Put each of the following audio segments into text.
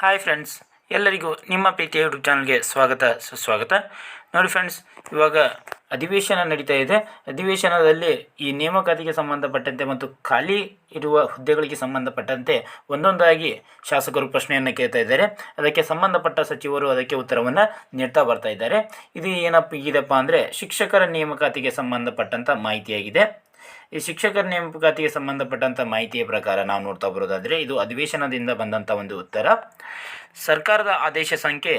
Hi friends ಎಲ್ಲರಿಗೂ ನಿಮ್ಮ ಪ್ರೀತಿಯ ಯೂಟ್ಯೂಬ್ ಚಾನಲ್ಗೆ ಸ್ವಾಗತ, ಸುಸ್ವಾಗತ. ನೋಡಿ ಫ್ರೆಂಡ್ಸ್ ಇವಾಗ ಅಧಿವೇಶನ ನಡೀತಾ ಇದೆ. ಅಧಿವೇಶನದಲ್ಲಿ ಈ ನೇಮಕಾತಿಗೆ ಸಂಬಂಧಪಟ್ಟಂತೆ ಮತ್ತು ಖಾಲಿ ಇರುವ ಹುದ್ದೆಗಳಿಗೆ ಸಂಬಂಧಪಟ್ಟಂತೆ ಒಂದೊಂದಾಗಿ ಶಾಸಕರು ಪ್ರಶ್ನೆಯನ್ನು ಕೇಳ್ತಾ ಇದ್ದಾರೆ. ಅದಕ್ಕೆ ಸಂಬಂಧಪಟ್ಟ ಸಚಿವರು ಅದಕ್ಕೆ ಉತ್ತರವನ್ನು ನೀಡ್ತಾ ಬರ್ತಾ ಇದ್ದಾರೆ. ಇದು ಏನಪ್ಪ ಇದಪ್ಪ ಅಂದರೆ ಶಿಕ್ಷಕರ ನೇಮಕಾತಿಗೆ ಸಂಬಂಧಪಟ್ಟಂಥ ಮಾಹಿತಿಯಾಗಿದೆ. ಈ ಶಿಕ್ಷಕರ ನೇಮಕಾತಿಗೆ ಸಂಬಂಧಪಟ್ಟಂಥ ಮಾಹಿತಿಯ ಪ್ರಕಾರ ನಾವು ನೋಡ್ತಾ ಬರೋದಾದರೆ ಇದು ಅಧಿವೇಶನದಿಂದ ಬಂದಂಥ ಒಂದು ಉತ್ತರ. ಸರ್ಕಾರದ ಆದೇಶ ಸಂಖ್ಯೆ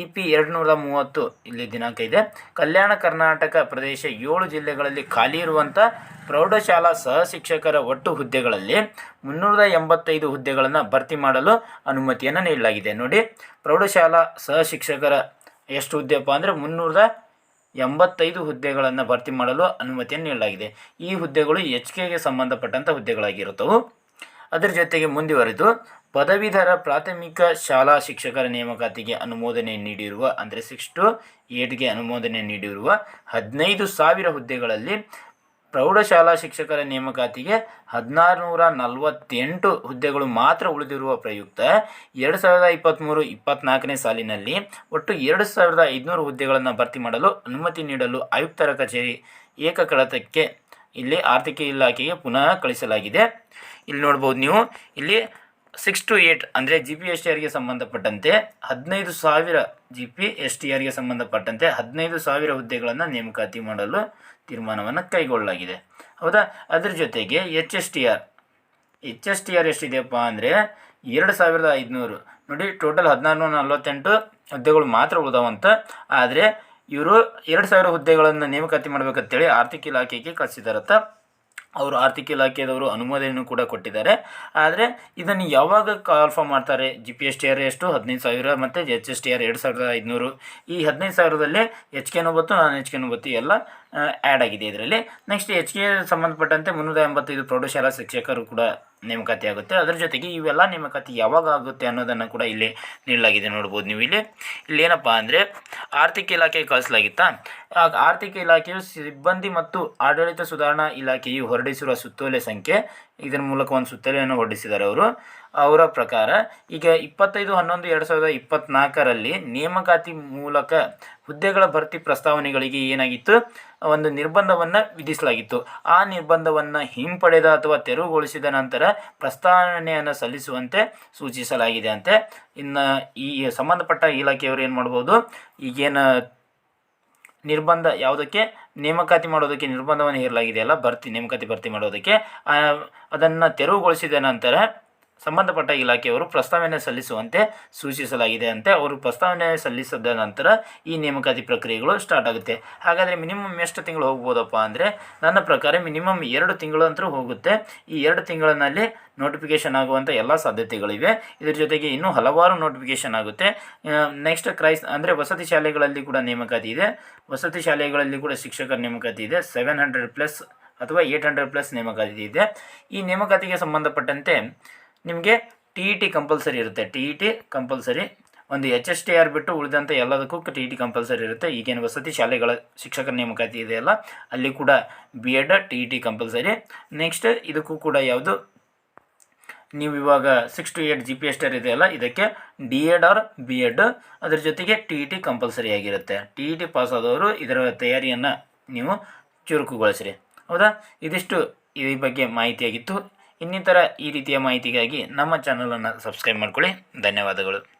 ಇ ಪಿ ಎರಡು ನೂರ ಮೂವತ್ತು ಇಲ್ಲಿ ದಿನಾಂಕ ಇದೆ. ಕಲ್ಯಾಣ ಕರ್ನಾಟಕ ಪ್ರದೇಶ ಏಳು ಜಿಲ್ಲೆಗಳಲ್ಲಿ ಖಾಲಿ ಇರುವಂಥ ಪ್ರೌಢಶಾಲಾ ಸಹ ಶಿಕ್ಷಕರ ಒಟ್ಟು ಹುದ್ದೆಗಳಲ್ಲಿ ಮುನ್ನೂರ ಎಂಬತ್ತೈದು ಹುದ್ದೆಗಳನ್ನು ಭರ್ತಿ ಮಾಡಲು ಅನುಮತಿಯನ್ನು ನೀಡಲಾಗಿದೆ. ನೋಡಿ, ಪ್ರೌಢಶಾಲಾ ಸಹ ಶಿಕ್ಷಕರ ಎಷ್ಟು ಹುದ್ದೆಪ್ಪ ಅಂದರೆ ಮುನ್ನೂರ ಎಂಬತ್ತೈದು ಹುದ್ದೆಗಳನ್ನು ಭರ್ತಿ ಮಾಡಲು ಅನುಮತಿಯನ್ನು ನೀಡಲಾಗಿದೆ. ಈ ಹುದ್ದೆಗಳು ಎಚ್ ಕೆಗೆ ಸಂಬಂಧಪಟ್ಟಂಥ ಹುದ್ದೆಗಳಾಗಿರುತ್ತವೆ. ಅದರ ಜೊತೆಗೆ ಮುಂದುವರೆದು, ಪದವೀಧರ ಪ್ರಾಥಮಿಕ ಶಾಲಾ ಶಿಕ್ಷಕರ ನೇಮಕಾತಿಗೆ ಅನುಮೋದನೆ ನೀಡಿರುವ, ಅಂದರೆ ಸಿಕ್ಸ್ ಟು ಏಟ್ಗೆ ಅನುಮೋದನೆ ನೀಡಿರುವ ಹದಿನೈದು ಸಾವಿರ ಹುದ್ದೆಗಳಲ್ಲಿ ಪ್ರೌಢಶಾಲಾ ಶಿಕ್ಷಕರ ನೇಮಕಾತಿಗೆ ಹದಿನಾರು ನೂರ ನಲವತ್ತೆಂಟು ಹುದ್ದೆಗಳು ಮಾತ್ರ ಉಳಿದಿರುವ ಪ್ರಯುಕ್ತ ಎರಡು ಸಾವಿರದ ಇಪ್ಪತ್ತ್ಮೂರು ಇಪ್ಪತ್ತ್ನಾಲ್ಕನೇ ಸಾಲಿನಲ್ಲಿ ಒಟ್ಟು ಎರಡು ಸಾವಿರದ ಐದುನೂರು ಹುದ್ದೆಗಳನ್ನು ಭರ್ತಿ ಮಾಡಲು ಅನುಮತಿ ನೀಡಲು ಆಯುಕ್ತರ ಕಚೇರಿ ಏಕಕಡತಕ್ಕೆ ಇಲ್ಲಿ ಆರ್ಥಿಕ ಇಲಾಖೆಗೆ ಪುನಃ ಕಳಿಸಲಾಗಿದೆ. ಇಲ್ಲಿ ನೋಡ್ಬೋದು ನೀವು. ಇಲ್ಲಿ ಸಿಕ್ಸ್ ಟು ಏಯ್ಟ್ ಅಂದರೆ ಜಿ ಪಿ ಎಸ್ ಟಿ ಆರ್ಗೆ ಸಂಬಂಧಪಟ್ಟಂತೆ, ಹದಿನೈದು ಸಾವಿರ ಜಿ ಪಿ ಎಸ್ ಟಿ ಆರ್ಗೆ ಸಂಬಂಧಪಟ್ಟಂತೆ ಹದಿನೈದು ಸಾವಿರ ಹುದ್ದೆಗಳನ್ನು ನೇಮಕಾತಿ ಮಾಡಲು ತೀರ್ಮಾನವನ್ನು ಕೈಗೊಳ್ಳಲಾಗಿದೆ. ಹೌದಾ? ಅದ್ರ ಜೊತೆಗೆ H S T R H S T R ಎಷ್ಟಿದೆಯಪ್ಪ ಅಂದರೆ ಎರಡು ಸಾವಿರದ ಐದುನೂರು. ನೋಡಿ ಟೋಟಲ್ ಹದಿನಾರು ನಲ್ವತ್ತೆಂಟು ಹುದ್ದೆಗಳು ಮಾತ್ರ ಉಳಿದಾವಂತ ಆದರೆ ಇವರು ಎರಡು ಸಾವಿರ ಹುದ್ದೆಗಳನ್ನು ನೇಮಕಾತಿ ಮಾಡಬೇಕಂತೇಳಿ ಆರ್ಥಿಕ ಇಲಾಖೆಗೆ ಕಳಿಸಿದಾರತ್ತ. ಅವರು ಆರ್ಥಿಕ ಇಲಾಖೆಯವರು ಅನುಮೋದನೆಯನ್ನು ಕೂಡ ಕೊಟ್ಟಿದ್ದಾರೆ. ಆದರೆ ಇದನ್ನು ಯಾವಾಗ ಕನ್ಫರ್ಮ್ ಮಾಡ್ತಾರೆ? G P S T R ಎಷ್ಟು? ಹದಿನೈದು ಸಾವಿರ ಮತ್ತು ಎಚ್ ಎಸ್ ಟಿ ಆರ್ ಎರಡು ಸಾವಿರದ ಐದುನೂರು. ಈ ಹದಿನೈದು ಸಾವಿರದಲ್ಲಿ ಎಚ್ ಕೆ ಬತ್ತು ನಾನ್ ಎಚ್ ಕೆ ಬತ್ತು ಎಲ್ಲ ಆ್ಯಡ್ ಆಗಿದೆ ಇದರಲ್ಲಿ. ನೆಕ್ಸ್ಟ್ ಎಚ್ ಕೆ ಸಂಬಂಧಪಟ್ಟಂತೆ ಮುನ್ನೂರ ಎಂಬತ್ತೈದು ಪ್ರೌಢಶಾಲಾ ಶಿಕ್ಷಕರು ಕೂಡ ನೇಮಕಾತಿ ಆಗುತ್ತೆ. ಅದರ ಜೊತೆಗೆ ಇವೆಲ್ಲ ನೇಮಕಾತಿ ಯಾವಾಗ ಆಗುತ್ತೆ ಅನ್ನೋದನ್ನು ಕೂಡ ಇಲ್ಲಿ ನೀಡಲಾಗಿದೆ ನೋಡ್ಬೋದು ನೀವು ಇಲ್ಲಿ ಇಲ್ಲಿ ಏನಪ್ಪ ಅಂದರೆ ಆರ್ಥಿಕ ಇಲಾಖೆಗೆ ಕಳಿಸಲಾಗಿತ್ತಾ? ಆರ್ಥಿಕ ಇಲಾಖೆಯು ಸಿಬ್ಬಂದಿ ಮತ್ತು ಆಡಳಿತ ಸುಧಾರಣಾ ಇಲಾಖೆಯು ಹೊರಡಿಸಿರುವ ಸುತ್ತೋಲೆ ಸಂಖ್ಯೆ, ಇದರ ಮೂಲಕ ಒಂದು ಸುತ್ತೋಲೆಯನ್ನು ಹೊರಡಿಸಿದ್ದಾರೆ ಅವರು. ಅವರ ಪ್ರಕಾರ, ಈಗ ಇಪ್ಪತ್ತೈದು, ಹನ್ನೊಂದು, ಎರಡು ಸಾವಿರದ ಇಪ್ಪತ್ತ್ನಾಲ್ಕರಲ್ಲಿ ನೇಮಕಾತಿ ಮೂಲಕ ಹುದ್ದೆಗಳ ಭರ್ತಿ ಪ್ರಸ್ತಾವನೆಗಳಿಗೆ ಏನಾಗಿತ್ತು? ಒಂದು ನಿರ್ಬಂಧವನ್ನು ವಿಧಿಸಲಾಗಿತ್ತು. ಆ ನಿರ್ಬಂಧವನ್ನು ಹಿಂಪಡೆದ ಅಥವಾ ತೆರವುಗೊಳಿಸಿದ ನಂತರ ಪ್ರಸ್ತಾವನೆಯನ್ನು ಸಲ್ಲಿಸುವಂತೆ ಸೂಚಿಸಲಾಗಿದೆ ಅಂತೆ. ಇನ್ನು ಈ ಸಂಬಂಧಪಟ್ಟ ಇಲಾಖೆಯವರು ಏನು ಮಾಡ್ಬೋದು? ಈಗೇನು ನಿರ್ಬಂಧ ಯಾವುದಕ್ಕೆ? ನೇಮಕಾತಿ ಮಾಡೋದಕ್ಕೆ ನಿರ್ಬಂಧವನ್ನು ಹೇರಲಾಗಿದೆಯಲ್ಲ ಭರ್ತಿ ನೇಮಕಾತಿ ಭರ್ತಿ ಮಾಡೋದಕ್ಕೆ. ಅದನ್ನು ತೆರವುಗೊಳಿಸಿದ ನಂತರ ಸಂಬಂಧಪಟ್ಟ ಇಲಾಖೆಯವರು ಪ್ರಸ್ತಾವನೆ ಸಲ್ಲಿಸುವಂತೆ ಸೂಚಿಸಲಾಗಿದೆ ಅಂತೆ ಅವರು ಪ್ರಸ್ತಾವನೆ ಸಲ್ಲಿಸಿದ ನಂತರ ಈ ನೇಮಕಾತಿ ಪ್ರಕ್ರಿಯೆಗಳು ಸ್ಟಾರ್ಟ್ ಆಗುತ್ತೆ. ಹಾಗಾದರೆ ಮಿನಿಮಮ್ ಎಷ್ಟು ತಿಂಗಳು ಹೋಗ್ಬೋದಪ್ಪ ಅಂದರೆ ನನ್ನ ಪ್ರಕಾರ ಮಿನಿಮಮ್ ಎರಡು ತಿಂಗಳು ಅಂತೂ ಹೋಗುತ್ತೆ. ಈ ಎರಡು ತಿಂಗಳಿನಲ್ಲಿ ನೋಟಿಫಿಕೇಷನ್ ಆಗುವಂಥ ಎಲ್ಲ ಸಾಧ್ಯತೆಗಳಿವೆ. ಇದರ ಜೊತೆಗೆ ಇನ್ನೂ ಹಲವಾರು ನೋಟಿಫಿಕೇಷನ್ ಆಗುತ್ತೆ. ನೆಕ್ಸ್ಟ್ ಕ್ರೈಸ್ ಅಂದರೆ ವಸತಿ ಶಾಲೆಗಳಲ್ಲಿ ಕೂಡ ನೇಮಕಾತಿ ಇದೆ. ವಸತಿ ಶಾಲೆಗಳಲ್ಲಿ ಕೂಡ ಶಿಕ್ಷಕರ ನೇಮಕಾತಿ ಇದೆ. ಸೆವೆನ್ ಹಂಡ್ರೆಡ್ ಪ್ಲಸ್ ಅಥವಾ ಏಯ್ಟ್ ಹಂಡ್ರೆಡ್ ಪ್ಲಸ್ ನೇಮಕಾತಿ ಇದೆ. ಈ ನೇಮಕಾತಿಗೆ ಸಂಬಂಧಪಟ್ಟಂತೆ ನಿಮಗೆ ಟಿ ಇ ಟಿ ಕಂಪಲ್ಸರಿ ಇರುತ್ತೆ. ಟಿ ಇ ಟಿ ಕಂಪಲ್ಸರಿ ಒಂದು ಎಚ್ ಎಸ್ ಟಿ ಆರ್ ಬಿಟ್ಟು ಉಳಿದಂಥ ಎಲ್ಲದಕ್ಕೂ ಟಿ ಇ ಟಿ ಕಂಪಲ್ಸರಿ ಇರುತ್ತೆ. ಈಗೇನು ವಸತಿ ಶಾಲೆಗಳ ಶಿಕ್ಷಕರ ನೇಮಕಾತಿ ಇದೆಯಲ್ಲ ಅಲ್ಲಿ ಕೂಡ B Ed T E T compulsory next ಇದಕ್ಕೂ ಕೂಡ ಯಾವುದು? ನೀವು ಇವಾಗ six to eight G P S T R ಇದೆಯಲ್ಲ ಇದಕ್ಕೆ D Ed or B Ed ಅದ್ರ ಜೊತೆಗೆ ಟಿ ಇ ಟಿ ಕಂಪಲ್ಸರಿ ಆಗಿರುತ್ತೆ. ಟಿ ಇ ಟಿ ಪಾಸ್ ಆದವರು ಇದರ ತಯಾರಿಯನ್ನು ನೀವು ಚುರುಕುಗೊಳಿಸಿರಿ. ಹೌದಾ? ಇದಿಷ್ಟು ಈ ಬಗ್ಗೆ ಮಾಹಿತಿಯಾಗಿತ್ತು. ಇನ್ನಿತರ ಈ ರೀತಿಯ ಮಾಹಿತಿಗಾಗಿ ನಮ್ಮ ಚಾನಲನ್ನು ಸಬ್ಸ್ಕ್ರೈಬ್ ಮಾಡ್ಕೊಳ್ಳಿ. ಧನ್ಯವಾದಗಳು.